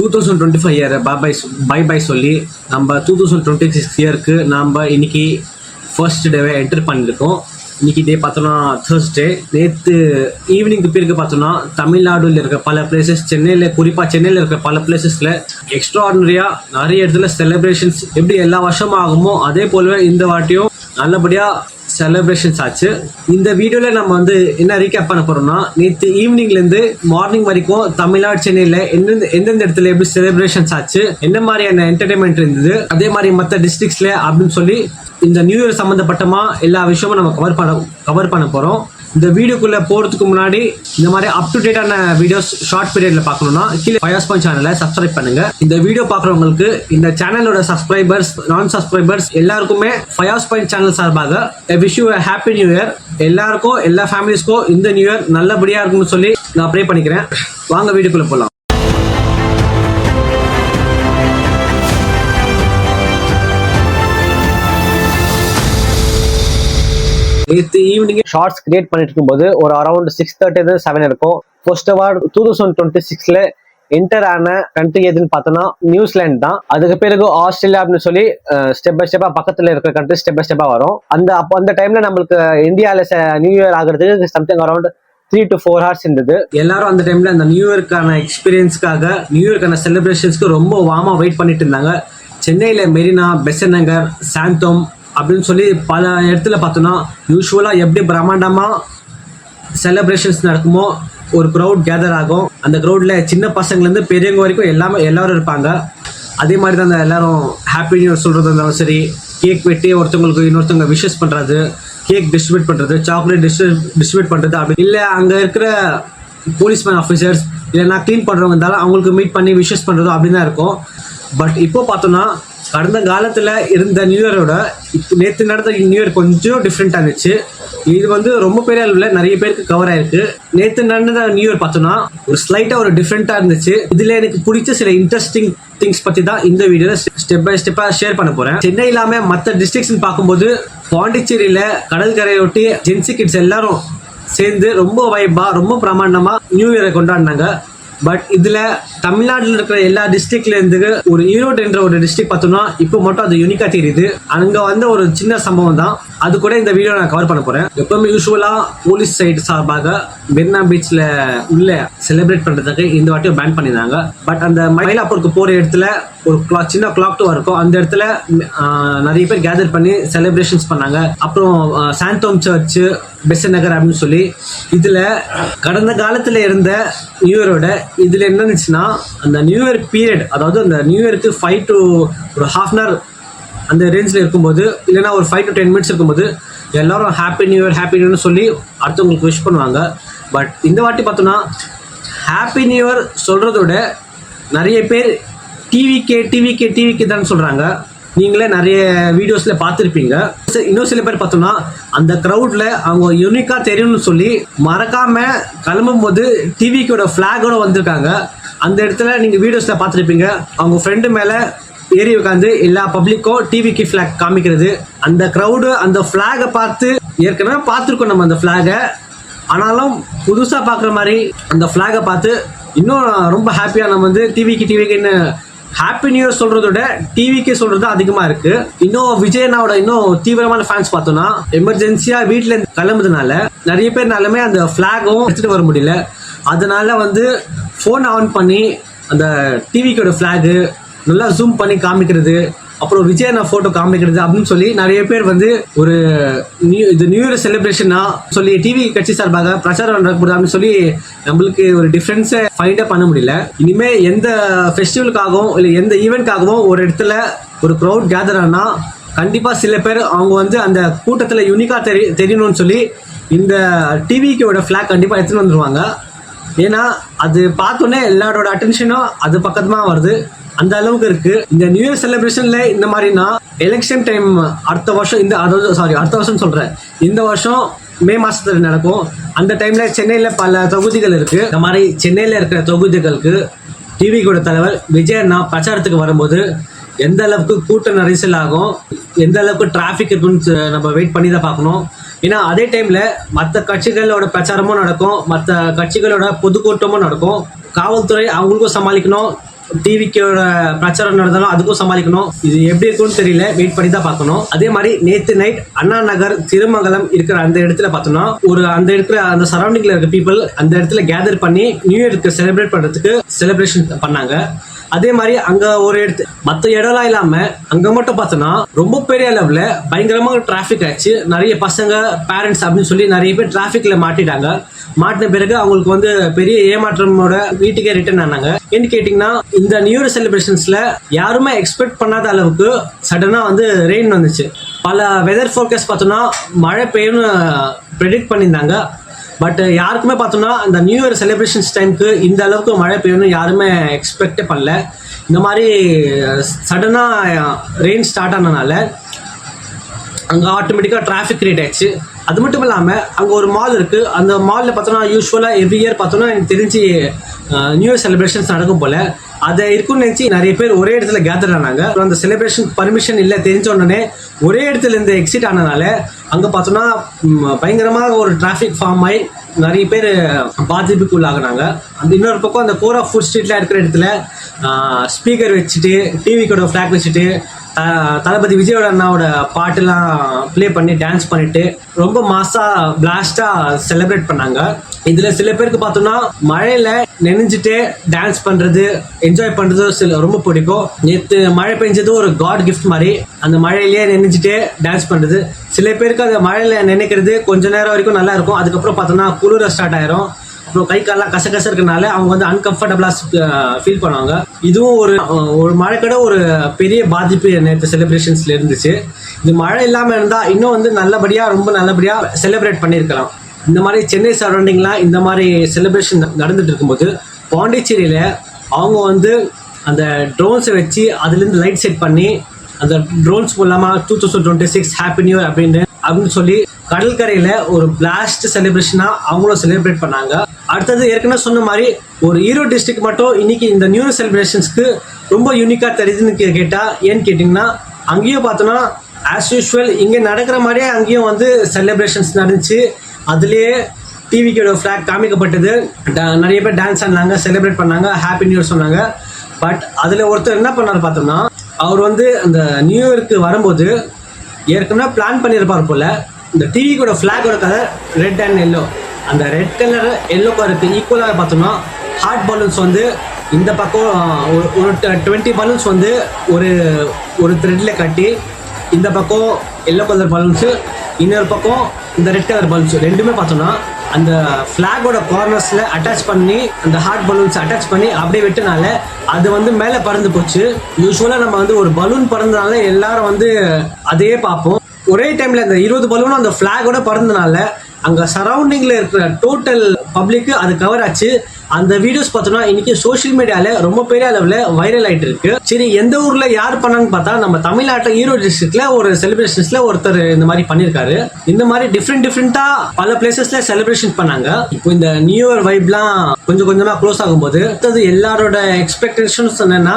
Two thousand twenty five year பாபாய் bye bye சொல்லி நம்ம two thousand twenty six இயருக்கு நம்ம இன்னைக்கு ஃபர்ஸ்ட் டேவே என்டர் பண்ணியிருக்கோம் இன்னைக்கு டே பார்த்தோன்னா தேர்ஸ்டே நேற்று ஈவினிங் பிறகு பார்த்தோன்னா தமிழ்நாடுல இருக்க பல பிளேசஸ் சென்னையில் குறிப்பாக சென்னையில் இருக்க பல பிளேசஸில் எக்ஸ்ட்ரா ஆர்டினரியாக நிறைய இடத்துல செலிப்ரேஷன்ஸ் எப்படி எல்லா வருஷமும் ஆகுமோ அதே போலவே இந்த வாட்டியும் நல்லபடியாக செலிப்ரேஷன்ஸ் ஆச்சு. இந்த வீடியோவில் நம்ம வந்து என்ன ரீகேப் பண்ண போகிறோம்னா நேற்று ஈவினிங்லேருந்து மார்னிங் வரைக்கும் தமிழ்நாடு சென்னையில் எந்தெந்த எந்தெந்த இடத்துல எப்படி செலிப்ரேஷன்ஸ் ஆச்சு என்ன மாதிரியான என்டர்டைன்மெண்ட் இருந்தது அதே மாதிரி மற்ற டிஸ்ட்ரிக்ஸில் அப்படின்னு சொல்லி இந்த நியூ இயர் சம்மந்தப்பட்டமாக எல்லா விஷயமும் நம்ம கவர் பண்ண கவர் பண்ண போகிறோம் இந்த வீடியோக்குள்ள போறதுக்கு முன்னாடி இந்த மாதிரி அப் டு டேட்டான வீடியோஸ் ஷார்ட் பீரியட்ல பார்க்கணும்னா கீழே ஃபயர்ஸ்பான் சேனலை சப்ஸ்கிரைப் பண்ணுங்க. இந்த வீடியோ பார்க்குறவங்களுக்கு இந்த சேனலோட சப்ஸ்கிரைபர்ஸ் நான் சப்ஸ்கிரைபர்ஸ் எல்லாருக்குமே ஃபயர்ஸ்பாயின் சேனல் சார்பாக wish you happy new year எல்லாருக்கும் எல்லா ஃபேமிலிஸ்க்கும் இந்த நியூ இயர் நல்லபடியா இருக்கும்னு சொல்லி நான் ப்ரே பண்ணிக்கிறேன். வாங்க வீடியோக்குள்ள போகலாம் நேற்று ஈவினிங் ஷார்ட்ஸ் கிரியேட் பண்ணிட்டு இருக்கும்போது ஒரு அரௌண்ட் சிக்ஸ் தேர்ட்டி செவன் இருக்கும். First award two thousand twenty சிக்ஸ்ல என்டர் ஆன கண்ட்ரி எதுன்னு பார்த்தோன்னா நியூசிலாந்து தான். அதுக்கு பிறகு ஆஸ்திரேலியா அப்படின்னு சொல்லி ஸ்டெப் பை ஸ்டெப்பாக பக்கத்தில் இருக்கிற கண்ட்ரி ஸ்டெப் பை ஸ்டெப்பாக வரும். அந்த அப்போ அந்த டைம்ல நம்மளுக்கு இந்தியாவில் நியூ இயர் ஆகிறதுக்கு something around three to four hours இருந்தது. எல்லாரும் அந்த டைம்ல அந்த நியூ இயர்க்கான எக்ஸ்பீரியன்ஸ்க்காக நியூ இயர்க்கான செலிப்ரேஷன்ஸ்க்கு ரொம்ப வாமா வெயிட் பண்ணிட்டு இருந்தாங்க. சென்னையில் மெரினா பெசன் நகர் சாந்தோம் அப்படின்னு சொல்லி பல இடத்துல பார்த்தோன்னா யூஸ்வலாக எப்படி பிரம்மாண்டமாக செலப்ரேஷன்ஸ் நடக்குமோ ஒரு க்ரௌட் கேதர் ஆகும். அந்த க்ரௌடில் சின்ன பசங்கள்லேருந்து பெரியவங்க வரைக்கும் எல்லாமே எல்லோரும் இருப்பாங்க. அதே மாதிரி தான் அந்த எல்லாரும் ஹாப்பி நியூ இயர் சொல்கிறது இருந்தாலும் சரி கேக் வெட்டி ஒருத்தவங்களுக்கு இன்னொருத்தவங்க விஷஸ் பண்ணுறது கேக் டிஸ்ட்ரிபியூட் பண்ணுறது சாக்லேட் டிஸ்ட்ரிபியூட் பண்ணுறது அப்படி. இல்லை அங்கே இருக்கிற போலீஸ்மேன் ஆஃபீஸர்ஸ் இல்லைனா க்ளீன் பண்ணுறவங்க இருந்தாலும் அவங்களுக்கு மீட் பண்ணி விஷஸ் பண்ணுறதோ அப்படின்னு தான் இருக்கும். பட் இப்போ பார்த்தோன்னா கடந்த காலத்தில் இருந்த நியூ இயரோட இப்போ நேற்று நடந்த நியூ இயர் கொஞ்சம் டிஃப்ரெண்ட்டாக இருந்துச்சு. இது வந்து ரொம்ப பெரிய அளவில் நிறைய பேருக்கு கவர் ஆயிருக்கு. நேற்று நடந்த நியூ இயர் பார்த்தோன்னா ஒரு ஸ்லைட்டாக ஒரு டிஃப்ரெண்ட்டாக இருந்துச்சு. இதில் எனக்கு பிடிச்ச சில இன்ட்ரெஸ்டிங் திங்ஸ் பற்றி தான் இந்த வீடியோவில் ஸ்டெப் பை ஸ்டெப்பாக ஷேர் பண்ண போகிறேன் சென்னை இல்லாமல் மற்ற டிஸ்ட்ரிக்ஸ்னு பார்க்கும்போது பாண்டிச்சேரியில் கடற்கரையொட்டி ஜென்சி கிட்ஸ் எல்லாரும் சேர்ந்து ரொம்ப வைபா ரொம்ப பிரமாண்டமாக நியூ இயரை கொண்டாடினாங்க. பட் இதுல தமிழ்நாட்டில் இருக்கிற எல்லா டிஸ்ட்ரிக்ட்ல இருந்து ஒரு ஈரோடு என்ற ஒரு டிஸ்ட்ரிக்ட் பார்த்தோம்னா இப்போ மட்டும் அது யூனிக்கா தெரியுது. அங்க வந்த ஒரு சின்ன சம்பவம் தான் அது கூட இந்த வீடியோ நான் கவர் பண்ண போறேன். எப்பவுமே யூஸ்வலா போலீஸ் சைடு சார்பாக மெரினா பீச்ல உள்ள செலிப்ரேட் பண்றதுக்கு இந்த வாட்டியும் பேன் பண்ணியிருந்தாங்க பட் அந்த மயிலாப்பூருக்கு போற இடத்துல ஒரு கிளாக் சின்ன கிளாக் டூ இருக்கும். அந்த இடத்துல நிறைய பேர் கேதர் பண்ணி செலிப்ரேஷன்ஸ் பண்ணாங்க. அப்புறம் சாந்தோம் சர்ச் பெசன் நகர் அப்படின்னு சொல்லி இதுல கடந்த காலத்துல இருந்த நியூ இயரோட இதுல என்ன இருந்துச்சுன்னா அந்த நியூ இயர் பீரியட் அதாவது அந்த நியூ இயருக்கு ஃபைவ் டு ஒரு ஹாஃப் அன் ஹவர் அந்த ரேஞ்சில் இருக்கும்போது இல்லைன்னா ஒரு ஃபைவ் டு டென் மினிட்ஸ் இருக்கும்போது எல்லாரும் happy new year happy new இயர்னு சொல்லி அடுத்தவங்களுக்கு விஷ் பண்ணுவாங்க. பட் இந்த வாட்டி பார்த்தோன்னா ஹாப்பி நியூ இயர் சொல்கிறத விட நிறைய பேர் டிவிக்கே டிவிக்கே டிவிக்கே தான் சொல்கிறாங்க நீங்களே நிறைய வீடியோஸில் பார்த்துருப்பீங்க. இன்னும் சில பேர் பார்த்தோம்னா அந்த க்ரௌடில் அவங்க யூனிக்காக தெரியும்னு சொல்லி மறக்காமல் கிளம்பும் போது டிவிக்கோட ஃப்ளாகோட வந்திருக்காங்க. அந்த இடத்துல நீங்கள் வீடியோஸில் பார்த்துருப்பீங்க. அவங்க ஃப்ரெண்டு மேலே ஏறி உட்காந்து எல்லா பப்ளிக்கும் டிவிக்கு ஃப்ளாக் காமிக்கிறது. அந்த க்ரௌடு அந்த ஃப்ளாகை பார்த்து ஏற்கனவே பார்த்துருக்கோம் நம்ம அந்த ஃப்ளாகை ஆனாலும் புதுசாக பார்க்குற மாதிரி அந்த ஃப்ளாகை பார்த்து இன்னும் ரொம்ப ஹாப்பியாக நம்ம வந்து டிவிக்கு டிவிக்குன்னு ஹாப்பி நியூ இயர் சொல்கிறத விட டிவிக்கே சொல்கிறது அதிகமாக இருக்குது இன்னும் விஜயனாவோட இன்னும் தீவிரமான ஃபேன்ஸ் பார்த்தோன்னா எமர்ஜென்சியாக வீட்டில் கிளம்புறதுனால நிறைய பேர்னாலுமே அந்த ஃப்ளாகும் எடுத்துகிட்டு வர முடியல. அதனால வந்து ஃபோன் ஆன் பண்ணி அந்த டிவிக்கோட ஃப்ளாகு நல்லா ஜூம் பண்ணி காமிக்கிறது அப்புறம் விஜயனா ஃபோட்டோ காமிக்கிறது அப்படின்னு சொல்லி நிறைய பேர் வந்து ஒரு நியூ இது நியூ இயர் செலிப்ரேஷனா சொல்லி டிவி கட்சி சார்பாக பிரச்சாரம் நடக்கப்படுது அப்படின்னு சொல்லி நம்மளுக்கு ஒரு டிஃப்ரென்ஸை ஃபைண்டே பண்ண முடியல. இனிமே எந்த ஃபெஸ்டிவலுக்காகவும் இல்லை எந்த ஈவெண்ட்காகவும் ஒரு இடத்துல ஒரு க்ரௌட் கேதர் ஆனால் கண்டிப்பாக சில பேர் அவங்க வந்து அந்த கூட்டத்தில் யூனிக்காக தெரி தெரியணும்னு சொல்லி இந்த டிவிக்கோட ஃபிளாக் கண்டிப்பாக எடுத்துன்னு வந்துடுவாங்க ஏன்னா அது பார்த்தோன்னே எல்லாரோட அட்டென்ஷனும் அது பக்கத்துமா வருது. அந்த அளவுக்கு இருக்கு. இந்த நியூ இயர் செலிப்ரேஷன்ல இந்த மாதிரினா எலெக்ஷன் டைம் அடுத்த வருஷம் இந்த அதாவது சாரி அடுத்த வருஷம் சொல்றேன். இந்த வருஷம் மே மாசத்துல நடக்கும். அந்த டைம்ல சென்னையில பல தொகுதிகள் இருக்கு. இந்த மாதிரி சென்னையில இருக்கிற தொகுதிகளுக்கு டிவி கூட தலைவர் விஜய் அண்ணா பிரச்சாரத்துக்கு வரும்போது எந்த அளவுக்கு கூட்ட நெரிசல் ஆகும் எந்த அளவுக்கு டிராஃபிக் இருக்குன்னு நம்ம வெயிட் பண்ணி தான் பார்க்கணும். ஏன்னா அதே டைம்ல மற்ற கட்சிகளோட பிரச்சாரமும் நடக்கும் மற்ற கட்சிகளோட பொதுக்கூட்டமும் நடக்கும். காவல்துறை அவங்களுக்கும் சமாளிக்கணும். டிவிக்கோட பிரச்சாரம் நடந்தாலும் அதுக்கும் சமாளிக்கணும். இது எப்படி இருக்கும்னு தெரியல. வெயிட் பண்ணி தான் பார்க்கணும். அதே மாதிரி நேத்து நைட் அண்ணா நகர் திருமங்கலம் இருக்கிற அந்த இடத்துல பார்த்தோம்னா ஒரு அந்த இடத்துல அந்த சரௌண்டிங்ல இருக்க பீப்புள் அந்த இடத்துல கேதர் பண்ணி நியூ இயருக்கு செலிப்ரேட் பண்றதுக்கு செலிப்ரேஷன் பண்ணாங்க. அதே மாதிரி அங்க ஒரு இடத்து மத்த இடம்லாம் இல்லாம அங்க மட்டும் பார்த்தோம்னா ரொம்ப பெரிய அளவுல பயங்கரமா டிராபிக் ஆயிடுச்சு. நிறைய பசங்க பேரண்ட்ஸ் அப்படின்னு சொல்லி நிறைய பேர் டிராபிக்ல மாட்டிட்டாங்க. மாட்டின பிறகு அவங்களுக்கு வந்து பெரிய ஏமாற்றமோட வீட்டுக்கே ரிட்டர்ன் ஆனாங்க. ஏன்னு கேட்டிங்கன்னா இந்த நியூ இயர் செலிப்ரேஷன்ஸில் யாருமே எக்ஸ்பெக்ட் பண்ணாத அளவுக்கு சடனாக வந்து ரெயின் வந்துச்சு. பல வெதர் ஃபோர்காஸ்ட் பார்த்தோம்னா மழை பெய்யும்னு ப்ரெடிக்ட் பண்ணியிருந்தாங்க. பட் uh, யாருக்குமே பார்த்தோம்னா அந்த நியூ இயர் செலிப்ரேஷன்ஸ் டைமுக்கு இந்த அளவுக்கு மழை பெய்யும்னு யாருமே எக்ஸ்பெக்டே பண்ணல. இந்த மாதிரி சடனாக ரெயின் ஸ்டார்ட் ஆனனால அங்கே ஆட்டோமேட்டிக்காக டிராஃபிக் கிரியேட் ஆயிடுச்சு. அது மட்டும் இல்லாமல் அங்கே ஒரு மால் இருக்குது அந்த மாலில் பார்த்தோன்னா யூஸ்வலாக எவ்ரி இயர் பார்த்தோன்னா எனக்கு தெரிஞ்சு நியூ இயர் செலிப்ரேஷன்ஸ் நடக்கும் போல். அதை இருக்குன்னு நினச்சி நிறைய பேர் ஒரே இடத்துல கேதர் ஆனாங்க. அப்புறம் அந்த செலிப்ரேஷன் பர்மிஷன் இல்லை தெரிஞ்ச உடனே ஒரே இடத்துல இருந்து எக்ஸிட் ஆனதுனால அங்கே பார்த்தோன்னா பயங்கரமாக ஒரு டிராஃபிக் ஃபார்ம் ஆகி நிறைய பேர் பாதிப்புக்கு உள்ளாகுனாங்க அந்த இன்னொரு பக்கம் அந்த கோரா ஃபுட் ஸ்ட்ரீட்டில் இருக்கிற இடத்துல ஸ்பீக்கர் வச்சுட்டு டிவி கூட ஃப்ளாக் வச்சுட்டு தளபதி விஜயோட அண்ணாவோட பாட்டுலாம் ப்ளே பண்ணி டான்ஸ் பண்ணிட்டு ரொம்ப மாசா பிளாஸ்டா செலிப்ரேட் பண்ணாங்க. இதுல சில பேருக்கு பார்த்தோம்னா மழையில நெனைஞ்சிட்டே டான்ஸ் பண்றது என்ஜாய் பண்றது சில ரொம்ப பிடிக்கும். நேற்று மழை பெஞ்சது ஒரு காட் கிஃப்ட் மாதிரி. அந்த மழையிலேயே நெனைஞ்சிட்டே டான்ஸ் பண்றது. சில பேருக்கு அந்த மழையில நினைக்கிறது கொஞ்ச நேரம் வரைக்கும் நல்லா இருக்கும். அதுக்கப்புறம் பார்த்தோம்னா குளிர ஸ்டார்ட் ஆயிரும். அப்புறம் கை காலெல்லாம் கசகச இருக்கனால அவங்க வந்து அன்கம்ஃபர்டபுளாக ஃபீல் பண்ணுவாங்க. இதுவும் ஒரு ஒரு மழைக்கடை ஒரு பெரிய பாதிப்பு நேற்று செலிப்ரேஷன்ஸில் இருந்துச்சு. இது மழை இல்லாமல் இருந்தால் இன்னும் வந்து நல்லபடியாக ரொம்ப நல்லபடியாக செலிப்ரேட் பண்ணியிருக்கலாம். இந்த மாதிரி சென்னை சரௌண்டிங்லாம் இந்த மாதிரி செலிப்ரேஷன் நடந்துட்டு இருக்கும்போது பாண்டிச்சேரியில் அவங்க வந்து அந்த ட்ரோன்ஸை வச்சு அதுலேருந்து லைட் செட் பண்ணி அந்த ட்ரோன்ஸ் மூலமாக two thousand twenty six happy new அப்படின்னு அப்படின்னு சொல்லி கடற்கரையில் ஒரு பிளாஸ்ட் செலிப்ரேஷனாக அவங்களும் செலிப்ரேட் பண்ணாங்க. அடுத்தது ஏற்கனவே சொன்ன மாதிரி ஒரு ஈரோடு டிஸ்ட்ரிக்ட் மட்டும் இன்னைக்கு இந்த நியூ இயர் செலிப்ரேஷன்ஸ்க்கு ரொம்ப யூனிக்காக தெரியுதுன்னு கே- கேட்டா ஏன்னு கேட்டிங்கன்னா அங்கேயும் பார்த்தோன்னா ஆஸ் யூஷுவல் இங்கே நடக்கிற மாதிரியே அங்கேயும் வந்து செலிப்ரேஷன்ஸ் நடந்துச்சு. அதுலேயே டிவிக்கோட ஃப்ளாக் காமிக்கப்பட்டது. ட- நிறைய பேர் டான்ஸ் ஆடினாங்க செலிப்ரேட் பண்ணாங்க ஹாப்பி நியூ இயர் சொன்னாங்க. பட் அதில் ஒருத்தர் என்ன பண்ணார் பார்த்தோம்னா அவர் வந்து அந்த நியூ இயருக்கு வரும்போது ஏற்கனவே பிளான் பண்ணியிருப்பார் போல இந்த டிவிக்கோட ஃப்ளாகோட கலர் ரெட் அண்ட் எல்லோ அந்த ரெட் கலர் எல்லோ கலருக்கு ஈக்குவலாக பார்த்தோம்னா ஹார்ட் பலூன்ஸ் வந்து இந்த பக்கம் ஒரு- ஒரு டுவெண்ட்டி பலூன்ஸ் வந்து ஒரு ஒரு த்ரெட்டில் கட்டி இந்த பக்கம் எல்லோ கலர் பலூன்ஸு இன்னொரு பக்கம் இந்த ரெட் கலர் பலூன்ஸ் ரெண்டுமே பார்த்தோம்னா அந்த ஃப்ளாகோட கார்னர்ஸில் அட்டாச் பண்ணி அந்த ஹார்ட் பலூன்ஸ் அட்டாச் பண்ணி அப்படியே விட்டனால அது வந்து மேலே பறந்து போச்சு. யூஸ்வலாக நம்ம வந்து ஒரு பலூன் பறந்தனால எல்லாரும் வந்து அதையே பார்ப்போம். ஒரே டைமில் அந்த இருபது பலூனும் அந்த ஃப்ளாகோட பறந்தனால அங்கே சரௌண்டிங்கில் இருக்கிற டோட்டல் பப்ளிக்கு அது கவர் ஆச்சு. அந்த வீடியோஸ் பார்த்தோம்னா இன்னைக்கு சோஷியல் மீடியால ரொம்ப பெரிய அளவில் வைரல் ஆயிட்டு இருக்கு சரி எந்த ஊர்ல யார் பண்ணாங்கன்னு பார்த்தா நம்ம தமிழ்நாட்டில் ஈரோடு டிஸ்ட்ரிக்ட்ல ஒரு செலிப்ரேஷன்ஸ்ல ஒருத்தர் இந்த மாதிரி பண்ணியிருக்காரு. இந்த மாதிரி டிஃப்ரெண்ட் டிஃப்ரெண்டா பல பிளேசஸ்ல செலிப்ரேஷன் பண்ணாங்க. இப்போ இந்த நியூ இயர் வைப்லாம் கொஞ்சம் கொஞ்சமா க்ளோஸ் ஆகும்போது அடுத்தது எல்லாரோட எக்ஸ்பெக்டேஷன்ஸ் என்னன்னா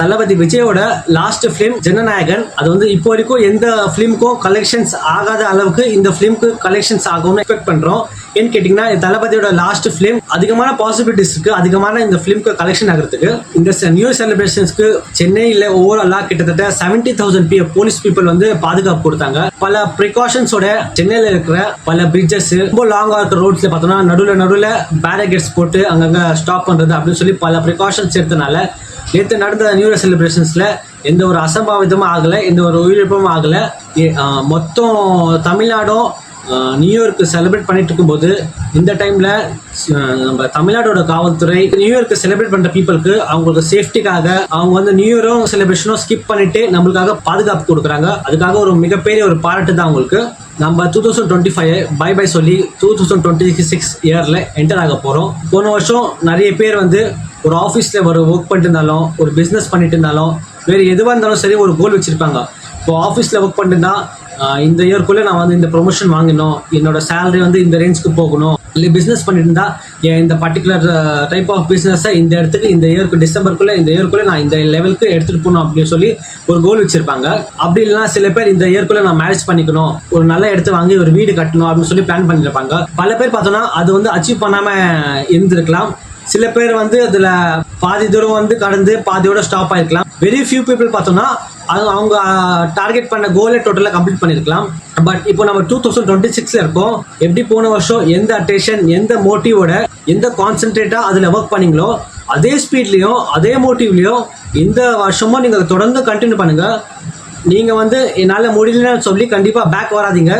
தளபதி விஜயோட லாஸ்ட் ஃபிலிம் ஜனநாயகன். அது வந்து இப்போ வரைக்கும் எந்த ஃபிலிமுக்கும் கலெக்ஷன்ஸ் ஆகாத அளவுக்கு இந்த ஃபிலிம்க்கு கலெக்ஷன்ஸ் ஆகும்னு எக்ஸ்பெக்ட் பண்றோம். ஏன்னு கேட்டிங்கன்னா தளபதியோட லாஸ்ட் ஃபிலிம் அதிகமான பாசிபிலிட்டிஸ் இருக்கு. அதிகமான இந்த ஃபிலிம்க்கு கலெக்ஷன் ஆகிறதுக்கு. இந்த நியூ செலிப்ரேஷன்ஸ்க்கு சென்னையில் ஓவராலாக கிட்டத்தட்ட செவன்டி தௌசண்ட் பி போலீஸ் பீப்புள் வந்து பாதுகாப்பு கொடுத்தாங்க. பல ப்ரிகாஷன்ஸோட சென்னையில் இருக்கிற பல பிரிட்ஜஸ் ரொம்ப லாங்காக இருக்கிற ரோட்ஸ்ல பார்த்தோம்னா நடுவில் நடுவில் பேரகேட்ஸ் போட்டு அங்கங்கே ஸ்டாப் பண்ணுறது அப்படின்னு சொல்லி பல ப்ரிகாஷன்ஸ் எடுத்தனால நேற்று நடந்த நியூ இயர் செலிப்ரேஷன்ஸில் எந்த ஒரு அசம்பாவிதமும் ஆகலை எந்த ஒரு உயிரிழப்பும் ஆகலை. மொத்தம் தமிழ்நாடும் நியூயார்க்கு செலிப்ரேட் பண்ணிட்டு இருக்கும்போது இந்த டைமில் நம்ம தமிழ்நாடோட காவல்துறை நியூ இயர்க்கு செலிப்ரேட் பண்ணுற பீப்புளுக்கு அவங்களுக்கு சேஃப்டிக்காக அவங்க வந்து நியூ இயரும் செலிப்ரேஷனும் ஸ்கிப் பண்ணிட்டு நம்மளுக்காக பாதுகாப்பு கொடுக்குறாங்க. அதுக்காக ஒரு மிகப்பெரிய ஒரு பாராட்டு தான் அவங்களுக்கு. நம்ம two thousand twenty five bye bye சொல்லி டூ தௌசண்ட் டுவெண்ட்டி சிக்ஸ் இயரில் என்டர் ஆக போகிறோம் போன வருஷம் நிறைய பேர் வந்து ஒரு ஆஃபீஸில் ஒரு ஒர்க் பண்ணிட்டு இருந்தாலும் ஒரு பிஸ்னஸ் பண்ணிட்டு இருந்தாலும் வேறு எதுவாக இருந்தாலும் சரி ஒரு கோல் வச்சுருப்பாங்க. இப்போ ஆஃபீஸில் ஒர்க் பண்ணிட்டு ஆஹ் இந்த இயர்க்குள்ளே நான் வந்து இந்த ப்ரொமோஷன் வாங்கணும் என்னோட சேலரி வந்து இந்த ரேஞ்சுக்கு போகணும் இல்லை பிஸ்னஸ் பண்ணிட்டு இருந்தால் என் இந்த பர்டிகுலர் டைப் ஆஃப் பிஸ்னஸை இந்த இடத்துக்கு இந்த இயர்க்கு டிசம்பருக்குள்ளே இந்த இயர்க்குள்ளே நான் இந்த லெவலுக்கு எடுத்துகிட்டு போகணும் அப்படின்னு சொல்லி ஒரு கோல் வச்சுருப்பாங்க. அப்படி இல்லைனா சில பேர் இந்த இயர்க்குள்ளே நான் மேரேஜ் பண்ணிக்கணும் ஒரு நல்ல இடத்த வாங்கி ஒரு வீடு கட்டணும் அப்படின்னு சொல்லி பிளான் பண்ணியிருப்பாங்க. பல பேர் பார்த்தோன்னா அது வந்து அச்சீவ் பண்ணாமல் இருந்திருக்கலாம். சில பேர் வந்து அதுல பாதி தூரம் வந்து கடந்து பாதியோட ஸ்டாப் ஆயிருக்கலாம். வெரி ஃபியூ பீப்புள் பார்த்தோம்னா அது அவங்க டார்கெட் பண்ண கோலை டோட்டலாக கம்ப்ளீட் பண்ணியிருக்கலாம் பட் இப்போ நம்ம டூ தௌசண்ட் டுவெண்ட்டி சிக்ஸ்ல இருக்கோம். எப்படி போன வருஷம் எந்த அட்டேஷன் எந்த மோட்டிவோட எந்த கான்சென்ட்ரேட்டா அதில் ஒர்க் பண்ணீங்களோ அதே ஸ்பீட்லயும் அதே மோட்டிவ்லயும் இந்த வருஷமும் நீங்க தொடர்ந்து கண்டினியூ பண்ணுங்க. நீங்க வந்து என்னால் முடியலன்னு சொல்லி கண்டிப்பா பேக் வராதீங்க.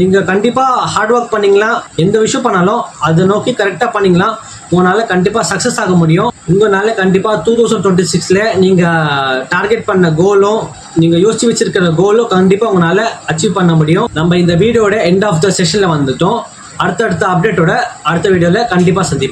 நீங்க கண்டிப்பா ஹார்ட் ஒர்க் பண்ணீங்களா? எந்த விஷயம் பண்ணாலும் அதை நோக்கி கரெக்டா பண்ணீங்களா? உங்களால் கண்டிப்பாக சக்ஸஸ் ஆக முடியும். உங்களால் கண்டிப்பாக டூ தௌசண்ட் டுவெண்ட்டி சிக்ஸில் நீங்கள் டார்கெட் uh, பண்ண கோலும் நீங்கள் யோசிச்சு வச்சிருக்கிற கோலும் கண்டிப்பாக உங்களால் அச்சீவ் பண்ண முடியும். நம்ம இந்த வீடியோட எண்ட் ஆஃப் த செஷனில் வந்துட்டோம். அடுத்தடுத்த அப்டேட்டோட அடுத்த வீடியோவில் கண்டிப்பாக சந்திப்போம்.